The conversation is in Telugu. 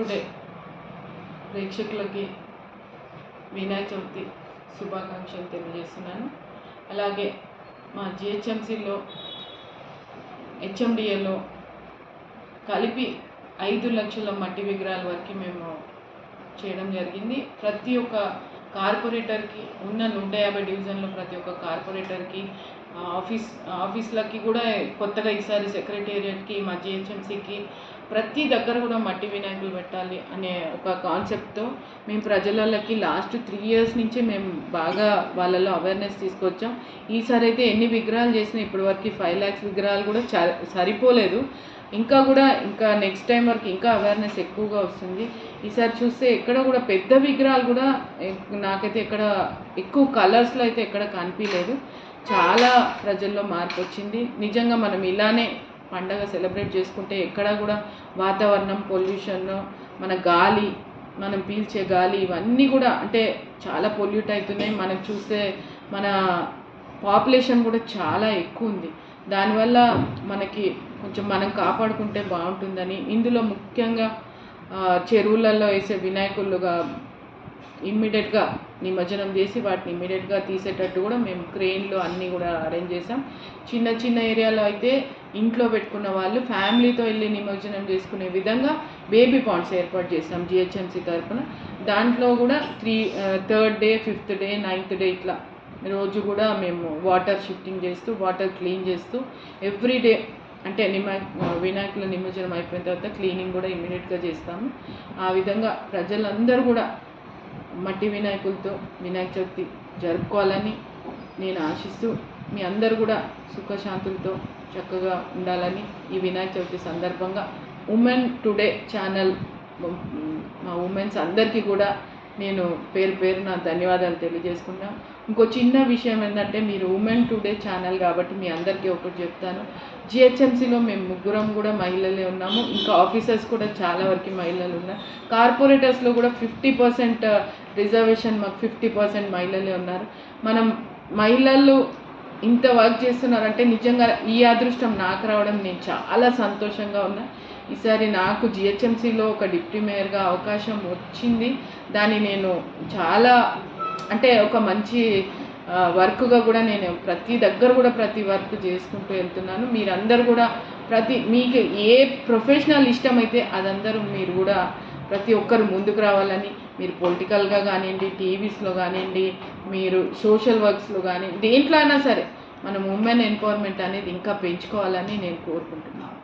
టుడే ప్రేక్షకులకి వినాయక చవితి శుభాకాంక్షలు తెలియజేస్తున్నాను. అలాగే మా జిహెచ్ఎంసీలో హెచ్ఎండిఏలో కలిపి ఐదు లక్షల మట్టి విగ్రహాల వరకు మేము చేయడం జరిగింది. ప్రతి ఒక్క కార్పొరేటర్కి ఉన్న నూట యాభై డివిజన్లో ప్రతి ఒక్క కార్పొరేటర్కి ఆఫీస్ ఆఫీస్లకి కూడా కొత్తగా ఈసారి సెక్రటేరియట్కి మా జిహెచ్ఎంసీకి ప్రతి దగ్గర కూడా మట్టి వినాయకులు పెట్టాలి అనే ఒక కాన్సెప్ట్తో మేము ప్రజలకి లాస్ట్ త్రీ ఇయర్స్ నుంచి మేము బాగా వాళ్ళలో అవేర్నెస్ తీసుకొచ్చాం. ఈసారి అయితే ఎన్ని విగ్రహాలు చేసినా ఇప్పటివరకు ఫైవ్ ల్యాక్స్ విగ్రహాలు కూడా చ- సరిపోలేదు. ఇంకా కూడా ఇంకా నెక్స్ట్ టైం వరకు ఇంకా అవేర్నెస్ ఎక్కువగా వస్తుంది. ఈసారి చూస్తే ఎక్కడ కూడా పెద్ద విగ్రహాలు కూడా నాకైతే ఎక్కడ ఎక్కువ కలర్స్లో అయితే ఎక్కడ కనిపించలేదు చాలా ప్రజల్లో మార్పు వచ్చింది. నిజంగా మనం ఇలానే పండగ సెలబ్రేట్ చేసుకుంటే ఎక్కడ కూడా వాతావరణం పొల్యూషన్ మన గాలి మనం పీల్చే గాలి ఇవన్నీ కూడా అంటే చాలా పొల్యూట్ అవుతున్నాయి. మనం చూస్తే మన పాపులేషన్ కూడా చాలా ఎక్కువ ఉంది. దానివల్ల మనకి కొంచెం మనం కాపాడుకుంటే బాగుంటుందని ఇందులో ముఖ్యంగా చెరువులలో వేసే వినాయకులుగా ఇమ్మీడియట్గా నిమజ్జనం చేసి వాటిని ఇమీడియట్గా తీసేటట్టు కూడా మేము క్రెయిన్లు అన్నీ కూడా అరేంజ్ చేసాం చిన్న చిన్న ఏరియాలో అయితే ఇంట్లో పెట్టుకున్న వాళ్ళు ఫ్యామిలీతో వెళ్ళి నిమజ్జనం చేసుకునే విధంగా బేబీ పాండ్స్ ఏర్పాటు చేసాం జిహెచ్ఎంసీ తరఫున దాంట్లో కూడా three third day fifth day ninth day ఇట్లా రోజు కూడా మేము వాటర్ షిఫ్టింగ్ చేస్తూ వాటర్ క్లీన్ చేస్తూ ఎవ్రీ డే అంటే నిమ వినాయకుల నిమజ్జనం అయిపోయిన తర్వాత క్లీనింగ్ కూడా ఇమీడియట్గా చేస్తాము. ఆ విధంగా ప్రజలందరూ కూడా మట్టి వినాయకులతో వినాయక చవితి జరుపుకోవాలని నేను ఆశిస్తూ మీ అందరు కూడా సుఖశాంతులతో చక్కగా ఉండాలని ఈ వినాయక చవితి సందర్భంగా ఉమెన్ టుడే ఛానల్ మా ఉమెన్స్ అందరికీ కూడా నేను పేరు పేరు నా ధన్యవాదాలు తెలియజేసుకున్నా. ఇంకో చిన్న విషయం ఏంటంటే మీరు ఉమెన్ టుడే ఛానల్ కాబట్టి మీ అందరికీ ఒకటి చెప్తాను. జిహెచ్ఎంసీలో మేము ముగ్గురం కూడా మహిళలే ఉన్నాము. ఇంకా ఆఫీసర్స్ కూడా చాలా వరకు మహిళలు ఉన్నారు కార్పొరేటర్స్లో కూడా ఫిఫ్టీ పర్సెంట్ రిజర్వేషన్ మాకు ఫిఫ్టీ పర్సెంట్ మహిళలే ఉన్నారు. మనం మహిళలు ఇంత వర్క్ చేస్తున్నారంటే నిజంగా ఈ అదృష్టం నాకు రావడం నేను చాలా సంతోషంగా ఉన్నా. ఈసారి నాకు జిహెచ్ఎంసీలో ఒక డిప్యూటీ మేయర్గా అవకాశం వచ్చింది. దాన్ని నేను చాలా అంటే ఒక మంచి వర్క్గా కూడా నేను ప్రతి దగ్గర కూడా ప్రతి వర్క్ చేసుకుంటూ వెళ్తున్నాను. మీరందరూ కూడా ప్రతి మీకు ఏ ప్రొఫెషనల్ ఇష్టమైతే అదందరూ మీరు కూడా ప్రతి ఒక్కరు ముందుకు రావాలని మీరు పొలిటికల్గా కానివ్వండి టీవీస్లో కానివ్వండి మీరు సోషల్ వర్క్స్లో కానీ దేంట్లో అయినా సరే మనం ఉమెన్ ఎంపవర్మెంట్ అనేది ఇంకా పెంచుకోవాలని నేను కోరుకుంటున్నాను.